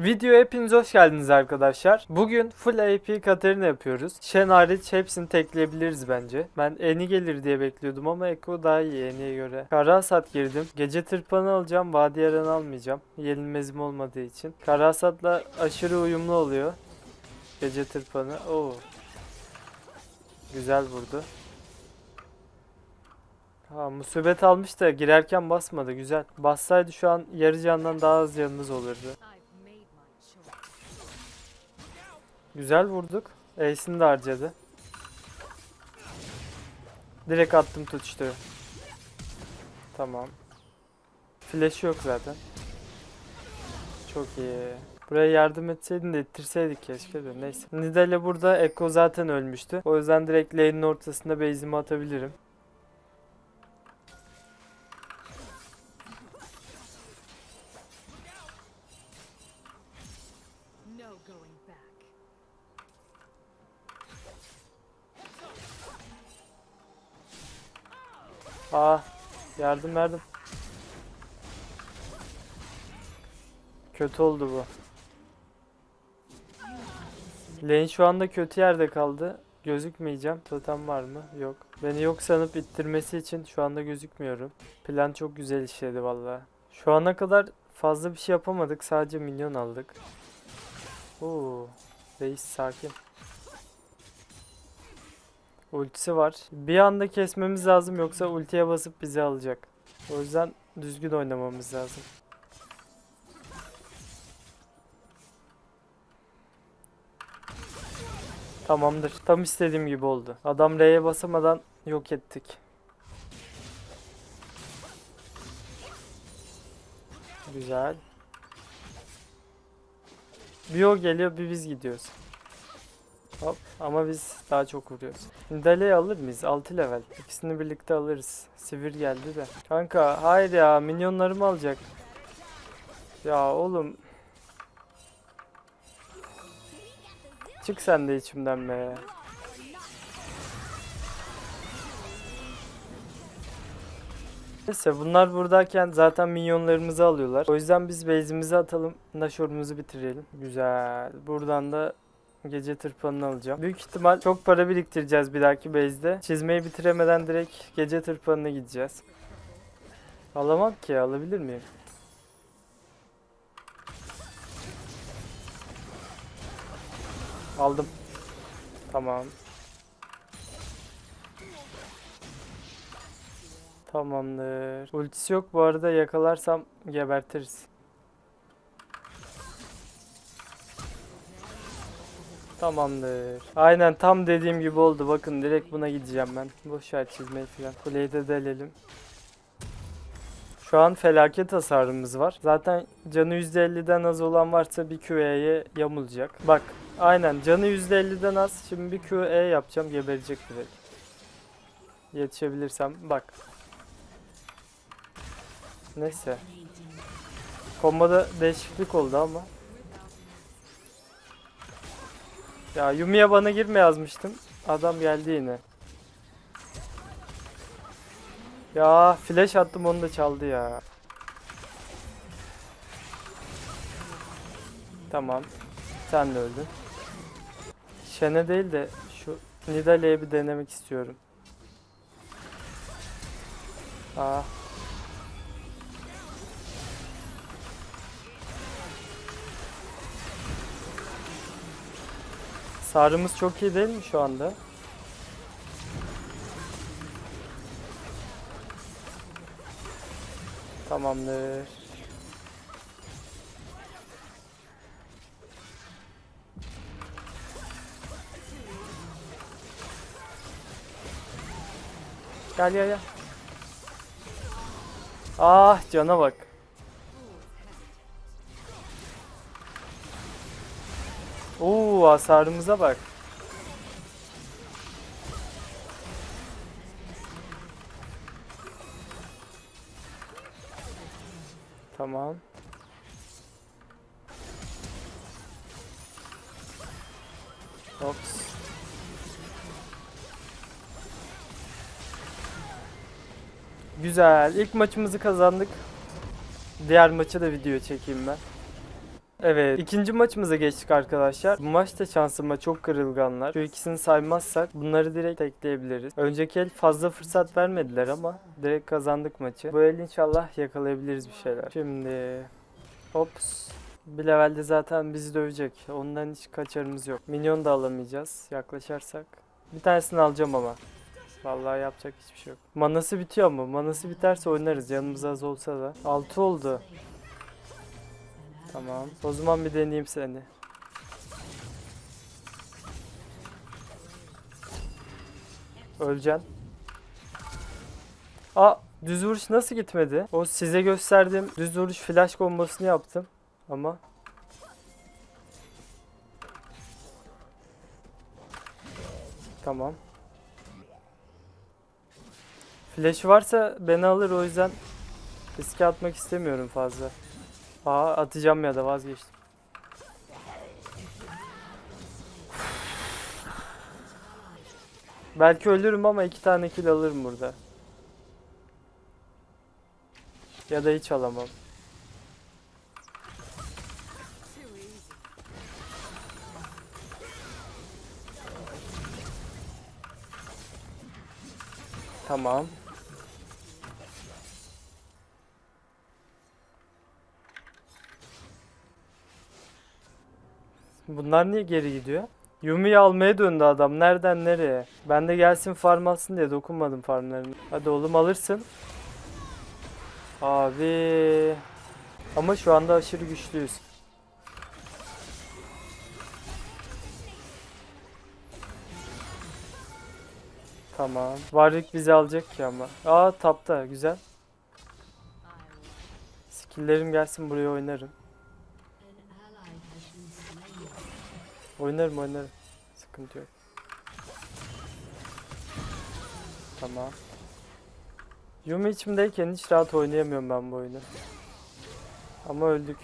Videoya hepiniz hoş geldiniz arkadaşlar. Bugün full AP Katarina yapıyoruz. Shen hariç hepsini tekleyebiliriz bence. Ben Eni gelir diye bekliyordum ama Eko daha iyi Eni'ye göre. Karasat girdim. Gece tırpanı alacağım. Vadi Yaran almayacağım. Yenilmezim olmadığı için. Karasat'la aşırı uyumlu oluyor. Gece tırpanı. Oo. Güzel vurdu. Ha musibet almış da girerken basmadı. Güzel. Bassaydı şu an yarı candan daha az canımız olurdu. Güzel vurduk. Ace'ini de harcadı. Direkt attım tutuştu. Tamam. Flash yok zaten. Çok iyi. Buraya yardım etseydin de ittirseydik keşke de neyse. Nidale burada Echo zaten ölmüştü. O yüzden direkt lane'in ortasında base'imi atabilirim. Aa, yardım verdim. Kötü oldu bu. Lane şu anda kötü yerde kaldı. Gözükmeyeceğim. Totem var mı? Yok. Beni yok sanıp ittirmesi için şu anda gözükmüyorum. Plan çok güzel işledi vallahi. Şu ana kadar fazla bir şey yapamadık. Sadece milyon aldık. Oo, reis sakin. Ultisi var. Bir anda kesmemiz lazım yoksa ultiye basıp bizi alacak. O yüzden düzgün oynamamız lazım. Tamamdır. Tam istediğim gibi oldu. Adam R'ye basamadan yok ettik. Güzel. Bir o geliyor bir biz gidiyoruz. Hop ama biz daha çok vuruyoruz. Nidalee'yi alır mıyız? 6 level. İkisini birlikte alırız. Sivir geldi de. Kanka hayır ya minyonlarımı alacak. Ya oğlum. Çık sen de içimden be. Neyse bunlar buradayken zaten minyonlarımızı alıyorlar. O yüzden biz base'imizi atalım. Nashor'umuzu bitirelim. Güzel. Buradan da Gece tırpanını alacağım. Büyük ihtimal çok para biriktireceğiz bir dahaki base'de. Çizmeyi bitiremeden direkt gece tırpanına gideceğiz. Alamam ki alabilir miyim? Aldım. Tamam. Tamamdır. Ultisi yok bu arada yakalarsam gebertiriz. Tamamdır. Aynen tam dediğim gibi oldu. Bakın direkt buna gideceğim ben. Boş ver çizmeyi falan. Kuleyi de delelim. Şu an felaket hasarımız var. Zaten canı %50'den az olan varsa bir QE'ye yamulacak. Bak aynen canı %50'den az. Şimdi bir QE yapacağım geberecek direkt. Yetişebilirsem bak. Neyse. Komboda değişiklik oldu ama. Ya Yumi'ye bana girme yazmıştım. Adam geldi yine. Ya flash attım onu da çaldı ya. Tamam. Sen de öldün. Şene değil de şu Nidalee'yi bir denemek istiyorum. Aa. Sarımız çok iyi değil mi şu anda? Tamamdır. Gel gel gel. Ah cana bak. Oo hasarımıza bak. Tamam. Ops. Güzel. İlk maçımızı kazandık. Diğer maçı da video çekeyim ben. Evet ikinci maçımıza geçtik arkadaşlar. Bu maçta şansıma çok kırılganlar. Şu ikisini saymazsak bunları direkt tekleyebiliriz. Önceki el fazla fırsat vermediler ama direkt kazandık maçı. Bu el inşallah yakalayabiliriz bir şeyler. Şimdi Ops. Bir levelde zaten bizi dövecek. Ondan hiç kaçarımız yok. Minyon da alamayacağız yaklaşarsak. Bir tanesini alacağım ama. Vallahi yapacak hiçbir şey yok. Manası bitiyor mu? Manası biterse oynarız. Yanımız az olsa da. 6 oldu. Tamam. O zaman bir deneyeyim seni. Öleceksin. Aa düz vuruş nasıl gitmedi? O size gösterdiğim düz vuruş flash kombosunu yaptım. Ama Tamam. Flash varsa beni alır o yüzden riske atmak istemiyorum fazla. Aa atacağım ya da vazgeçtim. Belki ölürüm ama iki tane kill alırım burada. Ya da hiç alamam. Tamam. Bunlar niye geri gidiyor? Yumi'yi almaya döndü adam. Nereden nereye? Ben de gelsin farm alsın diye dokunmadım farmlarına. Hadi oğlum alırsın. Abi. Ama şu anda aşırı güçlüyüz. Tamam. Warwick bizi alacak ki ama. Aa tapta güzel. Skill'lerim gelsin buraya oynarım. Oynarım oynarım. Sıkıntı yok. Tamam. Yumi içimdeyken hiç rahat oynayamıyorum ben bu oyunu. Ama öldük.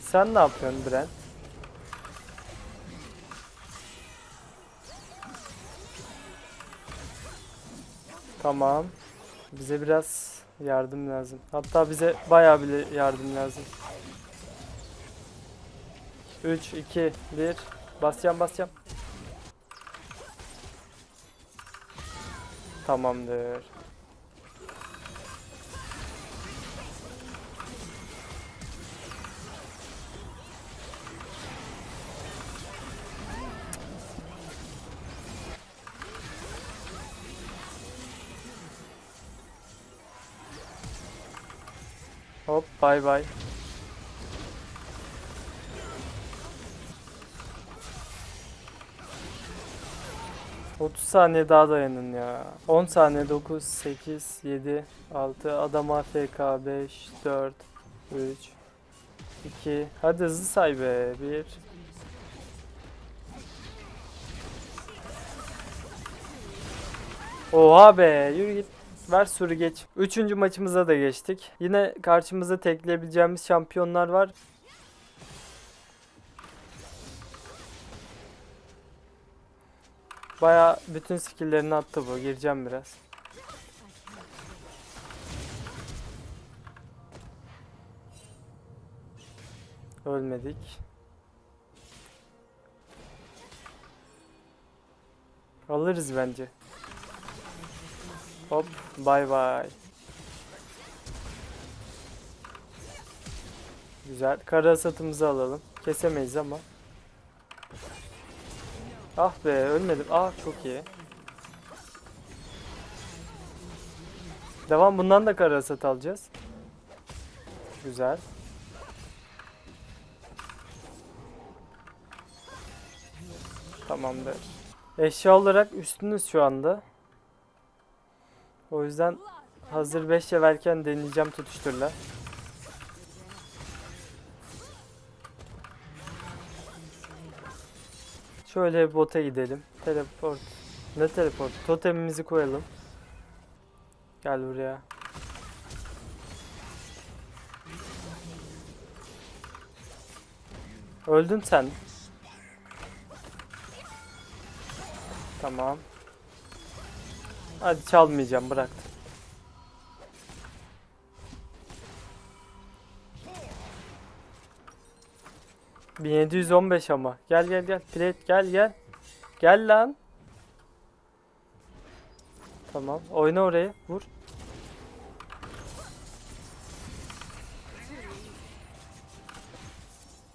Sen ne yapıyorsun Brent? Tamam. Bize biraz yardım lazım. Hatta bize bayağı bile yardım lazım. 3, 2, 1. Basacağım basacağım. Tamamdır. Hop bay bay. Otuz saniye daha dayanın ya. 10 saniye 9 8 7 6 adam AFK 5 4 3 2 Hadi hızlı say be 1 Oha be yürü git. Ver sürü geç. Üçüncü maçımıza da geçtik. Yine karşımıza tekleyebileceğimiz şampiyonlar var. Baya bütün skill'lerini attı bu. Gireceğim biraz. Ölmedik. Alırız bence. Hop bay bay. Güzel. Kara hasatımızı alalım. Kesemeyiz ama. Ah be ölmedim. Ah çok iyi. Devam bundan da kara hasat alacağız. Güzel. Tamamdır. Eşya olarak üstünüz şu anda. O yüzden hazır 5 verken deneyeceğim tutuşturla. Şöyle bota gidelim. Teleport. Ne teleport? Totemimizi koyalım. Gel buraya. Öldün sen. Tamam. Hadi çalmayacağım bıraktım. 1715 ama. Gel gel gel. Plate gel gel. Gel lan. Tamam. Oyna oraya. Vur.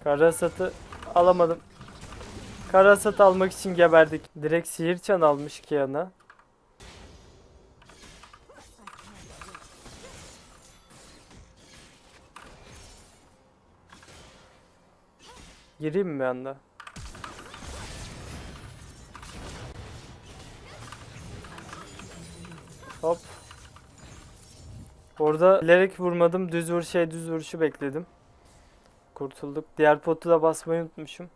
Karasatı alamadım. Karasat almak için geberdik. Direkt sihir çan almış Kiana. Gireyim mi bir anda? Hop. Orada bilerek vurmadım. Düz vuruş şey düz vuruşu bekledim. Kurtulduk. Diğer potu da basmayı unutmuşum.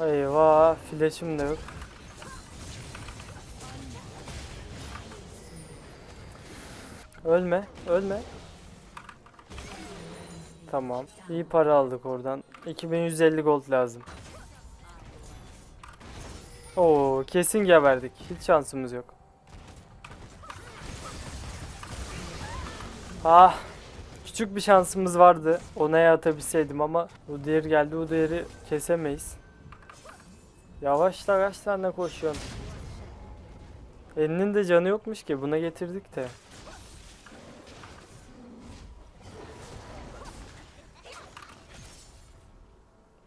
Eyvah. Flash'ım da yok. Ölme. Ölme. Tamam. İyi para aldık oradan. 2150 gold lazım. Oo, kesin geberdik. Hiç şansımız yok. Ah. Küçük bir şansımız vardı. Onaya atabilseydim ama bu diğer geldi. Bu diğeri kesemeyiz. Yavaşla kaç tane koşuyorsun? Elinin de canı yokmuş ki. Buna getirdik de.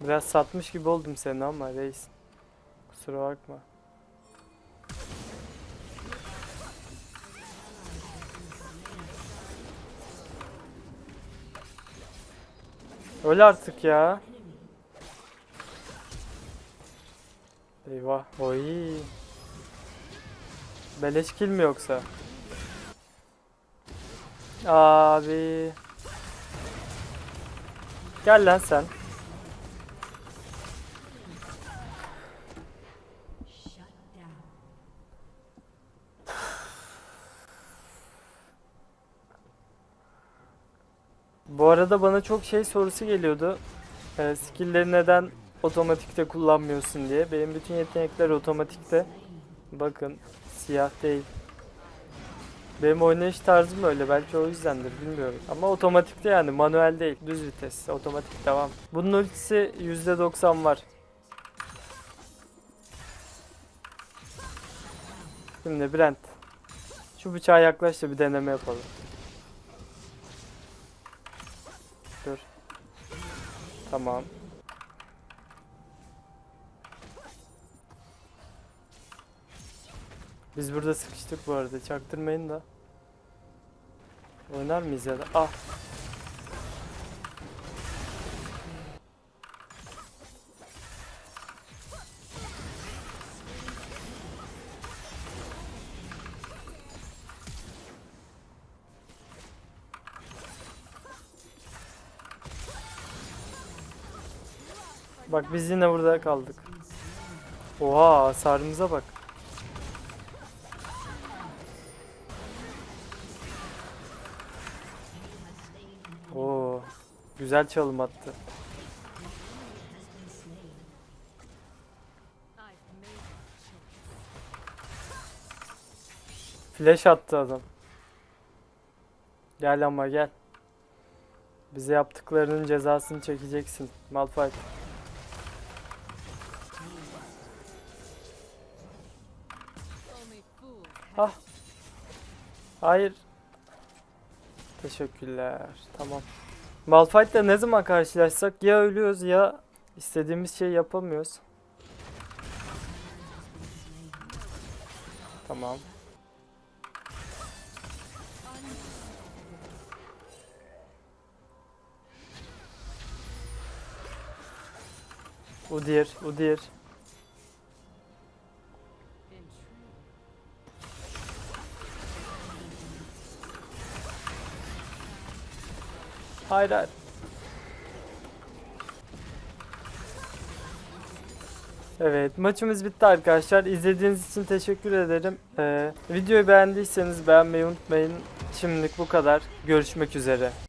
Biraz satmış gibi oldum seni ama reis. Kusura bakma. Öl artık ya. Eyvah. Oy. Beleş kill mi yoksa? Abi. Gel lan sen. Bu arada bana çok şey sorusu geliyordu. Ee, skill'leri neden otomatikte kullanmıyorsun diye. Benim bütün yetenekler otomatikte. Bakın siyah değil. Benim oynayış tarzım öyle. Belki o yüzdendir bilmiyorum. Ama otomatikte yani manuel değil. Düz vites. Otomatik devam. Bunun ultisi %90 var. Şimdi Brent. Şu bıçağa yaklaş da bir deneme yapalım. Tamam. Biz burada sıkıştık bu arada. Çaktırmayın da. Oynar mıyız ya da? Ah. Bak biz yine burada kaldık. Oha hasarımıza bak. Oo, güzel çalım attı. Flash attı adam. Gel ama gel. Bize yaptıklarının cezasını çekeceksin. Malphite. Ah. Hayır. Teşekkürler. Tamam. Malphite'le ne zaman karşılaşsak ya ölüyoruz ya istediğimiz şeyi yapamıyoruz. Tamam. Udyr, Udyr. Hayır hayır. Evet maçımız bitti arkadaşlar. İzlediğiniz için teşekkür ederim. Ee, videoyu beğendiyseniz beğenmeyi unutmayın. Şimdilik bu kadar. Görüşmek üzere.